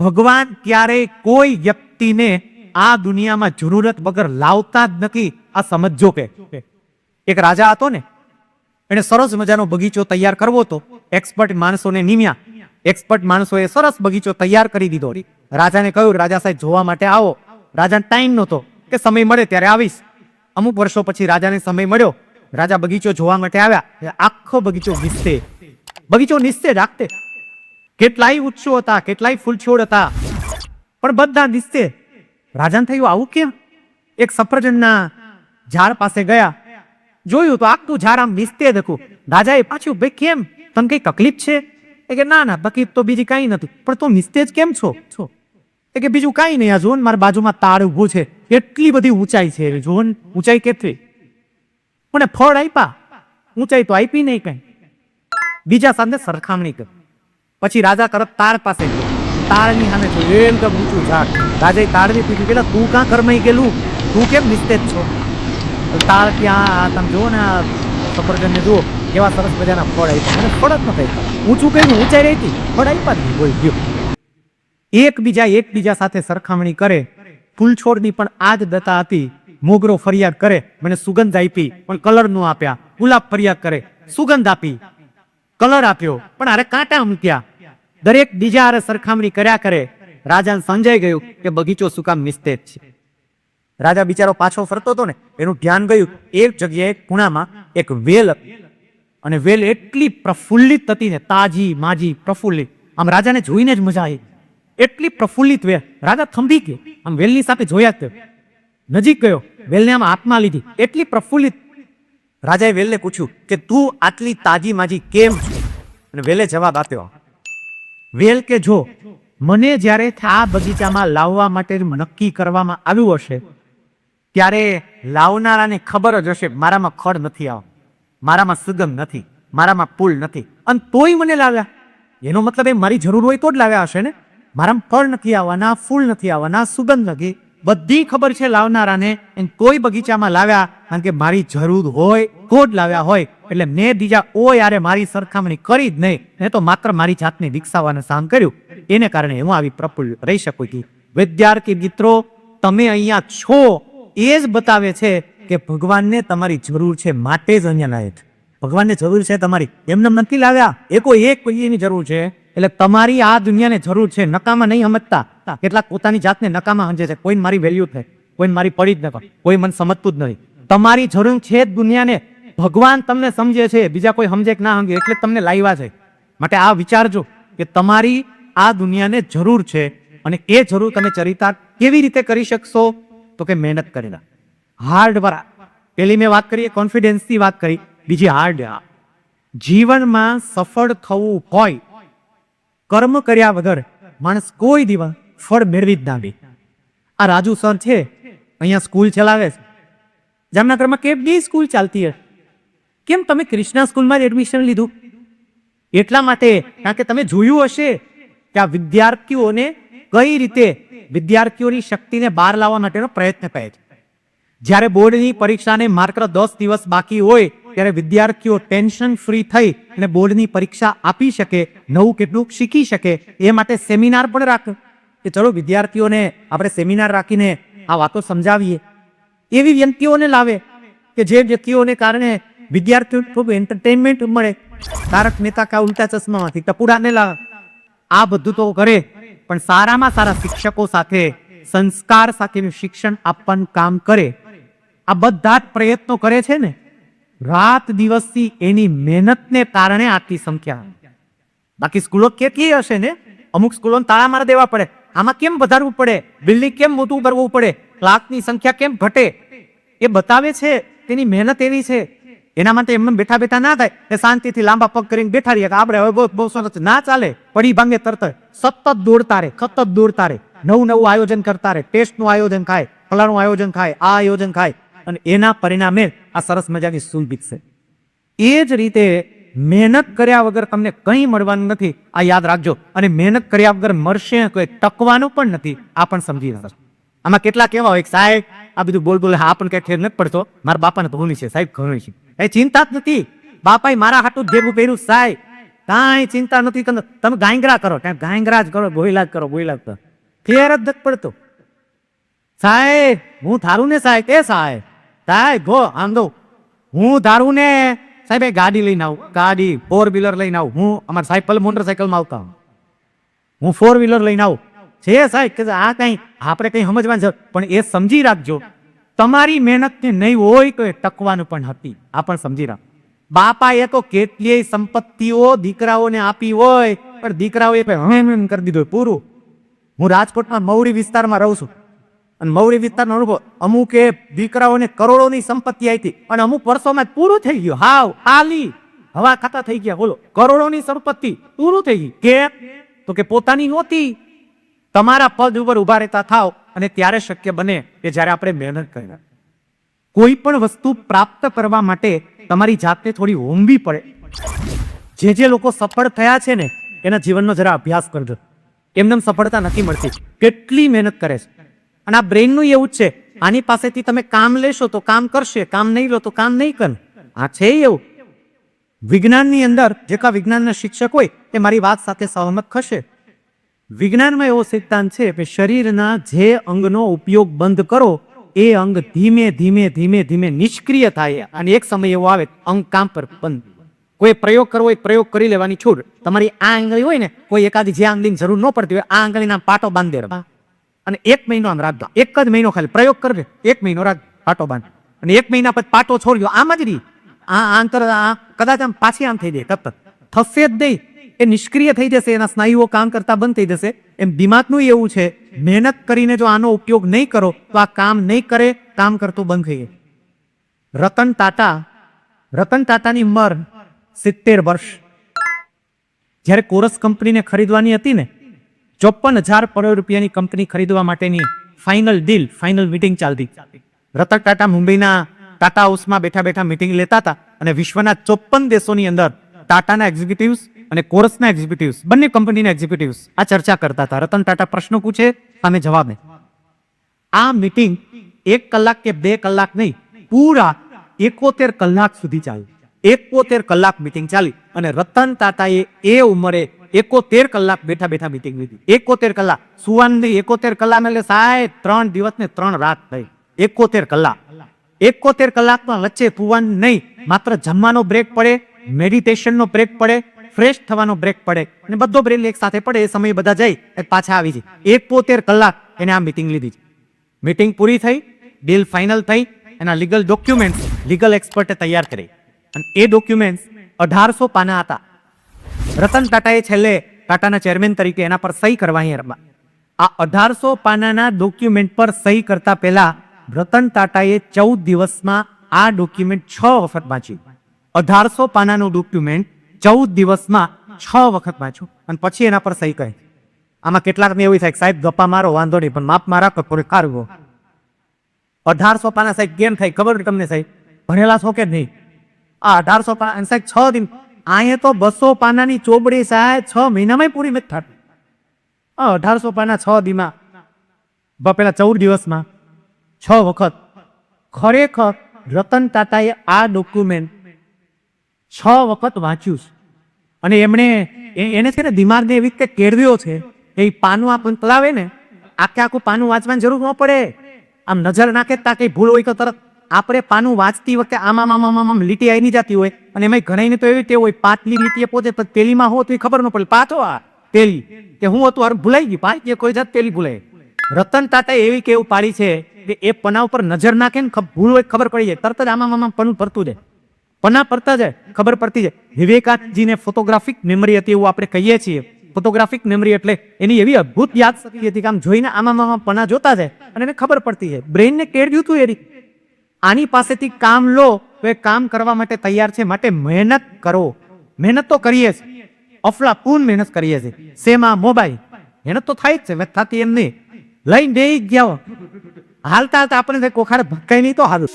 ભગવાન ક્યારેય કોઈ વ્યક્તિને આ દુનિયામાં જરૂરત વગર લાવતા જ નથી, આ સમજો કે. એક રાજા હતો ને એને સરસ મજાનો બગીચો તૈયાર કરવો હતો. એક્સપર્ટ માણસોને નિમ્યા. એક્સપર્ટ માણસોએ સરસ બગીચો તૈયાર કરી દીધો. રાજાને કહ્યું, રાજા સાહેબ, જોવા માટે આવો. રાજાને ટાઈમ નહોતો કે સમય મળે ત્યારે આવીશ. અમુક વર્ષો પછી રાજાને સમય મળ્યો. રાજા બગીચો જોવા માટે આવ્યા. આખો બગીચો નિસ્તે બગીચો નિસ્તે રાખતે કેટલાય વૃક્ષો હતા, કેટલાય ફૂલછોડ હતા. પણ બધા નિસ્તે રાજાને થયું આવું કેમ એક સફરજનના ઝાડ પાસે ગયા. જોયું તો આખું ઝાડ આમ નિસ્તે હતું. રાજાએ પાછું, ભાઈ કેમ? તમને કઈ તકલીફ છે? એ કે, ના ના, તકલીફ તો બીજી કાંઈ નથી. પણ તું નિસ્તેજ કેમ છો? છો. એ કે, બીજું કાંઈ નહીં. આ જોન મારા બાજુમાં તાળ ઊભું છે. એટલી બધી ઊંચાઈ છે. જોન ઊંચાઈ કેટલી? મને ફળ આપ્યા ઊંચાઈ તો આપી નહીં કઈ. બીજા સાથે સરખામણી કરી. પછી રાજા તરત તાર પાસે તારની સામે જોયું એકદમ ઊંચું ઝાડ. રાજાએ તારને પૂછ્યું પેલા તું કાં કરમાઈ ગયેલું? તું કેમ નિસ્તેજ છો? તાર ત્યાં તમે જુઓ ને, આ સફરજનને જુઓ, કેવા સરસ મજાના ફળ આપ્યા. મને ફળ જ નથી આપ્યા. ઊંચું કઈ ઊંચાઈ રહી હતી ફળ આપ્યા જ નહીં ગયો. એકબીજા એકબીજા સાથે સરખામણી કરે. ફૂલછોડની પણ આ જ દતા હતી. મોગરો ફરિયાદ કરે. મને સુગંધ આપી, પણ કલર નો આપ્યા. ગુલાબ ફરિયાદ કરે. સુગંધ આપી. કલર આપ્યો, પણ અરે કાંટા મૂક્યા દરેક બીજા અરે સરખામણી કર્યા કરે. રાજાને સમજાઈ ગયું કે બગીચો શું કામ નિસ્તેજ છે. રાજા બિચારો પાછો ફરતો હતો ને, એનું ધ્યાન ગયું, એક જગ્યાએ ખૂણામાં એક વેલ અને વેલ એટલી પ્રફુલ્લિત હતી ને, તાજી, માજી, પ્રફુલ્લિત. આમ રાજાને જોઈને જ મજા આવી. એટલી પ્રફુલ્લિત વેલ. રાજા થંભી ગયો. આમ વેલની સાથે જોયા જ. નજીક ગયો. વેલને આમ હાથમાં લીધી. એટલી પ્રફુલ્લિત રાજાએ વેલને પૂછ્યું કે તું આટલી તાજી માજી કેમ? અને વેલે જવાબ આપ્યો, વેલ કે જો, મને જ્યારે આ બગીચામાં લાવવા માટે નક્કી કરવામાં આવ્યું હશે, ત્યારે લાવનારાને ખબર જ હશે, મારામાં ખડ નથી આવ, મારામાં સુગંધ નથી, મારામાં પુલ નથી, અને તોય મને લાવ્યા. એનો મતલબ એ મારી જરૂર હોય તો જ લાવ્યા હશે ને? મારામાં ફળ નથી આવવાના, ફૂલ નથી આવવાના, સુગંધ નથી. બધી ખબર છે લાવનારાને. એને કોઈ બગીચામાં લાવ્યા, કારણ કે મારી જરૂર હોય, કોડ લાવ્યા હોય, એટલે મેં બીજા ઓ યારે મારી સરખામણી કરી જ નહીં. મેં તો માત્ર મારી જાતને વિકસાવવાનું કામ કર્યું. એને કારણે હું આવી પ્રફુલ્લ રહી શકું છું. વિદ્યાર્થી મિત્રો, તમે અહીંયા છો. એ જ બતાવે છે કે ભગવાનને તમારી જરૂર છે માટે જ અહીંયા લાવે ભગવાનને જરૂર છે તમારી. એમને નથી લાવ્યા. એ કોઈ એક કોઈની જરૂર છે. એટલે તમારી આ દુનિયાને જરૂર છે. નકામાં નહીં સમજતા. કેટલાક પોતાની જાતને નકામા સમજે છે. કોઈને મારી વેલ્યુ થાય કોઈને મારી પડી જ નથી, કોઈ મને સમજતું જ નથી. તમારી જરૂર છે દુનિયાને ભગવાન તમને સમજે છે, બીજા કોઈ સમજે કે ના સમજે, એટલે તમને લાવ્યા છે. માટે આ વિચારજો કે તમારી આ દુનિયાને જરૂર છે અને એ જરૂર તમે ચરિતાર્થ કેવી રીતે કરી શકશો? તો કે મહેનત કરીને હાર્ડ વર્ક પેલી મેં વાત કરી કોન્ફિડન્સની વાત કરી. બીજી હાર્ડ જીવનમાં સફળ થવું હોય, કર્મ કર્યા વગર માણસ કોઈ દિવસ ફળ મેળવી જ ના દે આ રાજુ સર છે, અહીંયા સ્કૂલ ચલાવે છે. જામનગરમાં કેવી સ્કૂલ ચાલતી હશે? કેમ તમે ક્રિષ્ના સ્કૂલમાં જ એડમિશન લીધું? એટલા માટે, કારણ કે તમે જોયું હશે કે આ વિદ્યાર્થીઓને કઈ રીતે વિદ્યાર્થીઓની શક્તિને બહાર લાવવા માટેનો પ્રયત્ન કરે છે. જ્યારે બોર્ડની પરીક્ષાને માત્ર દસ દિવસ બાકી હોય, ત્યારે વિદ્યાર્થીઓ ટેન્શન ફ્રી થઈ અને બોર્ડની પરીક્ષા આપી શકે, નવું કેટલું શીખી શકે, એ માટે સેમિનાર પણ રાખ. કે ચલો વિદ્યાર્થીઓને આપણે સેમિનાર રાખીને આ વાતો સમજાવીએ. એવી વ્યક્તિઓને લાવે કે જે વ્યક્તિઓને કારણે વિદ્યાર્થીઓ ખૂબ એન્ટરટેનમેન્ટ મળે. તારક મહેતા કા ઉલ્ટા ચશ્મામાંથી, ટપુડાને લાવે. આ બધું તો કરે, પણ સારામાં સારા શિક્ષકો સાથે, સંસ્કાર સાથેનું શિક્ષણ આપવાનું કામ કરે. આ બધા જ પ્રયત્નો કરે છે ને? રાત દિવસથી એની મહેનતને કારણે આટલી સંખ્યા. બાકી સ્કૂલો કેટલી હશે ને? અમુક સ્કૂલો તાળા મારા દેવા પડે. આમાં કેમ વધારવું પડે? બિલ્ડિંગ કેમ મોટું કરવું પડે? ક્લાસની સંખ્યા કેમ ઘટે? એ બતાવે છે, તેની મહેનત એવી છે. એના માટે એમને બેઠા બેઠા ના થાય. એ શાંતિથી લાંબા પગ કરીને બેઠા રહીએ કે આપણે હવે બહુ સરસ ના ચાલે. પડી ભાંગે તરત સતત દોડતા રે સતત દોડતા રે નવું નવું આયોજન કરતા રે ટેસ્ટનું આયોજન ખાય, ફલાણું આયોજન ખાય, આ આયોજન ખાય. અને એના પરિણામે આ સરસ મજાની સુલભિત છે એ જ રીતે મહેનત કર્યા વગર તમને કંઈ મળવાનું નથી. આ યાદ રાખજો. અને મહેનત કર્યા વગર મળશે કોઈ ટકવાનું પણ નથી. આ પણ સમજી રાખજો આમાં કેટલા કેવા હોય સાહેબ, આ બધું બોલ બોલ, હા પણ કઈ ઠેર નથી પડતો. મારા બાપાને ભૂલી છે. સાહેબ, ઘણું છે. એ ચિંતા જ નથી. બાપાએ મારા હાટું ભેગું પહેર્યું સાહેબ. કાંઈ ચિંતા નથી તમે ગાંગરા કરો. ત્યાં ગાંગરા જ કરો બોયલા જ કરો બોયલા જ કરો. ફેર જ નથી પડતો. સાહેબ, હું થારું ને સાહેબ, એ સાહેબ. સાહેબ, ગો, આમ હું ધારું ને સાહેબ, એ ગાડી લઈને આવું. ગાડી ફોર વ્હીલર લઈને આવું. હું અમારા સાયકલ મોટરસાયકલમાં આવતા. હું ફોર વ્હીલર લઈને આવું. છે સાહેબ કે આ કઈ આપણે કઈ સમજવાનું છે પણ એ સમજી રાખજો. તમારી મહેનત ને નહીં હોય તો એ ટકવાનું પણ હતી આ પણ સમજી રાખ. બાપાએ તો કેટલીય સંપત્તિઓ દીકરાઓને આપી હોય, પણ દીકરાઓએ હમ કરી દીધું પૂરું. હું રાજકોટમાં મૌરી વિસ્તારમાં રહું છું. અને મૌર્ય વિસ્તારનો અનુભવ, અમુકે દીકરાઓને કરોડોની સંપત્તિ આવી અને અમુક વર્ષોમાં પૂરું થઈ ગયું. હાવ, હાલી, હવા ખાતા થઈ ગયા. બોલો, કરોડોની સંપત્તિ પૂરું થઈ ગઈ કે, તો કે પોતાની નહોતી. તમારા પદ ઉપર ઊભા રહેતા થાવ અને ત્યારે શક્ય બને કે જ્યારે આપણે મહેનત કરીએ. કોઈ પણ વસ્તુ પ્રાપ્ત કરવા માટે તમારી જાતને થોડી હોમવી પડે. જે જે લોકો સફળ થયા છે ને, એના જીવનનો જરા અભ્યાસ કરજો. એમને સફળતા નથી મળતી. કેટલી મહેનત કરે છે. અને આ બ્રેનનું એવું જ છે, આની પાસેથી તમે કામ લેશો તો કામ કરશે, કામ નહીં લો તો કામ નહીં કરે. આ છે એવું. વિજ્ઞાનની અંદર જે કા વિજ્ઞાનના શિક્ષક હોય એ મારી વાત સાથે સહમત થશે. વિજ્ઞાનમાં એવો સિદ્ધાંત છે કે શરીરના જે અંગનો ઉપયોગ બંધ કરો, એ અંગ ધીમે ધીમે ધીમે ધીમે નિષ્ક્રિય થાય અને એક સમય એવો આવે, અંગ કામ પર બંધ. કોઈ પ્રયોગ કરવો હોય, પ્રયોગ કરી લેવાની છૂટ. તમારી આ આંગળી હોય ને, કોઈ એકાદી જે આંગળીની જરૂર ન પડતી હોય, આ આંગળીના પાટો બાંધી અને એક મહિનો આમ રાખજો એક જ મહિનો ખાલી પ્રયોગ કરજે. એક મહિનો રાખ પાટો બાંધ. અને એક મહિના પછી પાટો છોડ્યો આમ જ રહી. આ આંતર આ કદાચ આમ પાછી આમ થઈ જાય. તરત થશે જ નહીં. એ નિષ્ક્રિય થઈ જશે. એના સ્નાયુઓ કામ કરતા બંધ થઈ જશે. એમ દિમાગનું એવું છે, મહેનત કરીને જો આનો ઉપયોગ નહીં કરો, તો આ કામ નહીં કરે, કામ કરતું બંધ થઈ જાય. રતન ટાટા, રતન ટાટાની ઉંમર સિત્તેર વર્ષ. જ્યારે કોરસ કંપનીને ખરીદવાની હતી ને ચોપન હજાર કરોડ રૂપિયાની કંપની ખરીદવા માટેની ફાઇનલ ડીલ, ફાઇનલ મિટિંગ ચાલતી. રતન ટાટા મુંબઈના ટાટા હાઉસમાં બેઠા બેઠા મિટિંગ લેતા હતા અને વિશ્વના ચોપન દેશોની અંદર ટાટાના એક્ઝિક્યુટિવ્સ અને કોરસના એક્ઝિક્યુટિવ્સ, બંને કંપનીના એક્ઝિક્યુટિવ્સ આ ચર્ચા કરતા હતા. રતન ટાટા પ્રશ્ન પૂછે, સામે જવાબ આ મીટિંગ એક કલાક કે બે કલાક નહીં, પૂરા એકોતેર કલાક સુધી ચાલી. એકોતેર કલાક મીટિંગ ચાલી અને રતન ટાટાએ એ ઉંમરે એકોતેર કલાક બેઠા બેઠા મીટિંગ લીધી. એકોતેર કલાક. સુવાની એકોતેર કલાક એટલે સાહેબ ત્રણ દિવસ ને ત્રણ રાત થઈ. એકોતેર કલાક. એકોતેર કલાકમાં વચ્ચે સુવાન નહીં. માત્ર જમવાનો બ્રેક પડે મેડિટેશનનો બ્રેક પડે ફ્રેશ થવાનો બ્રેક પડે અને બધો બ્રેક એક સાથે પડે, એ સમય બધા જાય પાછા આવી જાય. એકોતેર કલાક એને આ મીટિંગ લીધી છે. મીટિંગ પૂરી થઈ ડીલ ફાઇનલ થઈ, એના લીગલ ડોક્યુમેન્ટ લીગલ એક્સપર્ટે તૈયાર કરી અને એ ડોક્યુમેન્ટ અઢારસો પાના હતા. રતન ટાટાએ છેલ્લે ટાટાના ચેરમેન તરીકે એના પર સહી કરવાની. આ અઢારસો પાનાના ડોક્યુમેન્ટ પર સહી કરતા પહેલા રતન ટાટાએ ચૌદ દિવસમાં આ ડોક્યુમેન્ટ છ વખત વાંચ્યું. અઢારસો પાનાનું ડોક્યુમેન્ટ ચૌદ દિવસમાં છ વખત વાંચ્યું અને પછી એના પર સહી કરી. આમાં કેટલાકને એવું થાય સાહેબ, ગપ્પા મારો, વાંધો નહીં, પણ માપ મારા કપોરે કારવો અઢારસો પાના સાહેબ, કેમ થાય? ખબર તમને સાહેબ? ભણેલા છો કે નહીં? આ અઢારસો પાના સાહેબ, છ દિન અહીંયા તો બસો પાનાની ચોબડી સાહેબ છ મહિનામાં પૂરી નથી થતી. અઢારસો પાના છ દીમાં. બપેલા પેલા ચૌદ દિવસમાં. છ વખત. ખરેખર રતન તાતાએ આ ડોક્યુમેન્ટ છ વખત વાંચ્યું છે. અને એમણે એને છે ને દિમાગને એવી રીતે કેળવ્યો છે એ પાનું આપણને પલાવે ને, આખે આખું પાનું વાંચવાની જરૂર ન પડે. આમ નજર નાખે તા કઈ ભૂલ હોય તો તરત. આપણે પાનું વાંચતી વખતે આમાં આમ આમ લીટી આવી જતી હોય અને એમાં ઘણાઈને તો એવી ટેવ હોય પાતલી લીટી પોતે પછી પેલીમાં હો તો એ ખબર ન પડે પાછો આ પેલી કે હું હતું અરે ભૂલાઈ ગયું પાંચ કે કોઈ જાત પેલી ભૂલાય રતન તાતા એવી કેવું પાડી છે કે એ પના ઉપર નજર નાખે ને ભૂલ હોય ખબર પડી જાય તરત જ આમ આમ પનું ભરતું જાય પના પડતા જાય ખબર પડતી જાય વિવેકાનંદજીને ફોટોગ્રાફિક મેમરી હતી એવું આપણે કહીએ છીએ ફોટોગ્રાફિક મેમરી એટલે એની એવી અદ્ભુત યાદ શક્તિ હતી કે આમ જોઈને આમાં પના જોતા જાય અને એને ખબર પડતી જાય બ્રેઇનને કેળવ્યું હતું એ રીત આની પાસેથી કામ લો, તો એ કામ કરવા માટે તૈયાર છે, માટે મહેનત કરો. મહેનત તો કરીએ જ. અફલાપૂન મહેનત કરીએ છીએ. શેમાં? મોબાઈલ. મહેનત તો થાય જ છે મેં થતી એમ નહીં. લઈને બે ગયા. હાલતા હાલતા આપણે કોખાડે ભટકાય નહીં તો હારું.